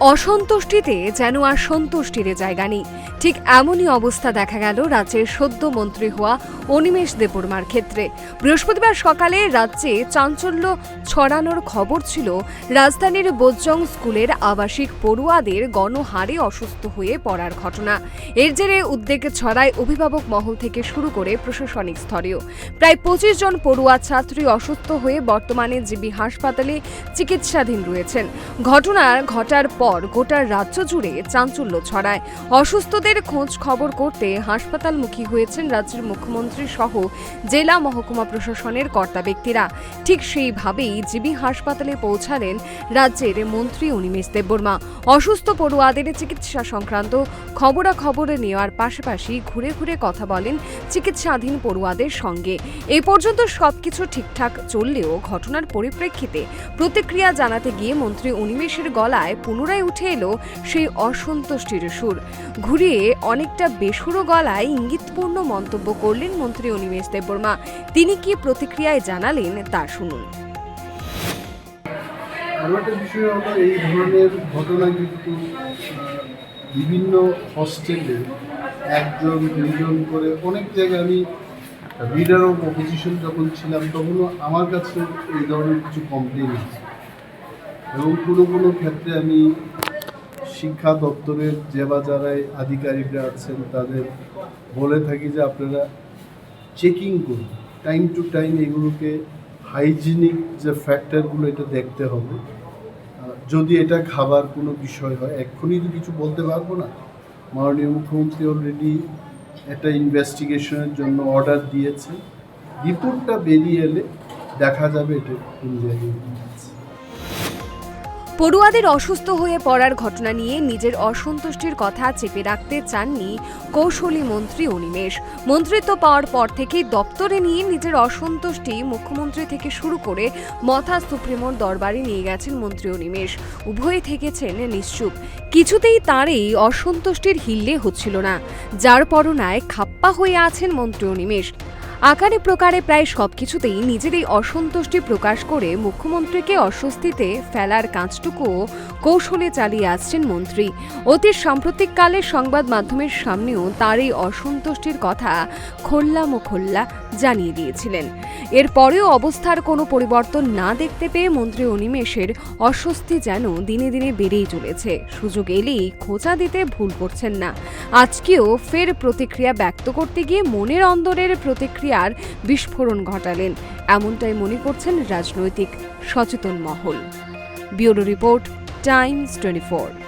অসন্তুষ্টিতে যেন আর সন্তুষ্টির জায়গা নেই। ঠিক এমনই অবস্থা দেখা গেল রাজ্যের সদ্য মন্ত্রী হওয়া অনিমেষ দেববর্মার ক্ষেত্রে। বৃহস্পতিবার সকালে রাজ্যে চাঞ্চল্য ছড়ানোর খবর ছিল, রাজধানীর বোজ্জং স্কুলের আবাসিক পড়ুয়াদের গণহারে অসুস্থ হয়ে পড়ার ঘটনা। এর জেরে উদ্বেগ ছড়ায় অভিভাবক মহল থেকে শুরু করে প্রশাসনিক স্তরেও। প্রায় পঁচিশ জন পড়ুয়া ছাত্রী অসুস্থ হয়ে বর্তমানে জিবি হাসপাতালে চিকিৎসাধীন রয়েছেন। ঘটনার ঘটার পর গোটা রাজ্য জুড়ে চাঞ্চল্য ছড়ায়। অসুস্থদের খোঁজ খবর করতে হাসপাতালমুখী হয়েছেন রাজ্যের মুখ্যমন্ত্রী সহ জেলা মহকুমা প্রশাসনের কর্তা ব্যক্তিরা। ঠিক সেইভাবেই জিবি হাসপাতালে পৌঁছালেন রাজ্যের মন্ত্রী অনিমেষ দেববর্মা। অসুস্থ পড়ুয়াদের চিকিৎসা সংক্রান্ত খবরাখবর নেওয়ার পাশাপাশি ঘুরে ঘুরে কথা বলেন চিকিৎসাধীন পড়ুয়াদের সঙ্গে। এ পর্যন্ত সবকিছু ঠিকঠাক চললেও ঘটনার পরিপ্রেক্ষিতে প্রতিক্রিয়া জানাতে গিয়ে মন্ত্রী অনিমেষের গলায় পুনরায় উঠে এলো সেই অসন্তুষ্টির সুর। ঘুরিয়ে অনেকটা বেসুরো গলায় ইঙ্গিতপূর্ণ মন্তব্য করলেন মন্ত্রী অনিমেষ দেববর্মা। তিনি কি প্রতিক্রিয়ায় জানালেন তা শুনুন। একটা বিষয় হলো, এই ধরনের ঘটনা কিন্তু বিভিন্ন হস্টেলে একজন দুজন করে অনেক জায়গায় আমি লিডার অফ অপোজিশন যখন ছিলাম, তখনও আমার কাছে এই ধরনের কিছু কমপ্লেন আছে এবং কোনো কোনো ক্ষেত্রে আমি শিক্ষা দপ্তরের যে বা যারা আধিকারিকরা আছেন, তাদের বলে থাকি যে আপনারা চেকিং করুন। টাইম টু টাইম এগুলোকে হাইজিনিক যে ফ্যাক্টরগুলো এটা দেখতে হবে। যদি এটা খাবার কোনো বিষয় হয়, এক্ষুনি তো কিছু বলতে পারব না। মাননীয় মুখ্যমন্ত্রী অলরেডি একটা ইনভেস্টিগেশনের জন্য অর্ডার দিয়েছে রিপোর্টটা বেরিয়ে এলে দেখা যাবে এটা কোন জায়গায় পড়ুয়াদের অসুস্থ হয়ে পড়ার ঘটনা নিয়ে নিজের অসন্তুষ্টির কথা চেপে রাখতে চাননি কৌশলী মন্ত্রী অনিমেষ মন্ত্রিত্ব পাওয়ার পর থেকেই দপ্তরে নিয়ে নিজের অসন্তুষ্টি মুখ্যমন্ত্রী থেকে শুরু করে মথা সুপ্রিমোর দরবারে নিয়ে গেছেন মন্ত্রী অনিমেষ উভয়ে থেকেছেন নিশ্চুপ। কিছুতেই তার এই অসন্তুষ্টির হিল্লে হচ্ছিল না। যার পরনায় খাপ্পা হয়ে আছেন মন্ত্রী অনিমেষ আকারে প্রকারে প্রায় সবকিছুতেই নিজের এই অসন্তুষ্টি প্রকাশ করে মুখ্যমন্ত্রীকে অস্বস্তিতে ফেলার কাজটুকুও কৌশলে চালিয়ে আসছেন মন্ত্রী। অতি সাম্প্রতিককালে সংবাদ মাধ্যমের সামনেও তার এই অসন্তুষ্টির কথা খোল্লা মোখল্লা জানিয়ে দিয়েছিলেন। এরপরেও অবস্থার কোনো পরিবর্তন না দেখতে পেয়ে মন্ত্রী অনিমেষের অস্বস্তি যেন দিনে দিনে বেড়েই চলেছে। সুযোগ এলেই খোঁচা দিতে ভুল করছেন না। আজকেও ফের প্রতিক্রিয়া ব্যক্ত করতে গিয়ে মনের অন্দরের প্রতিক্রিয়ার বিস্ফোরণ ঘটালেন। এমনটাই মনে করছেন রাজনৈতিক সচেতন মহল। Bureau report, Times twenty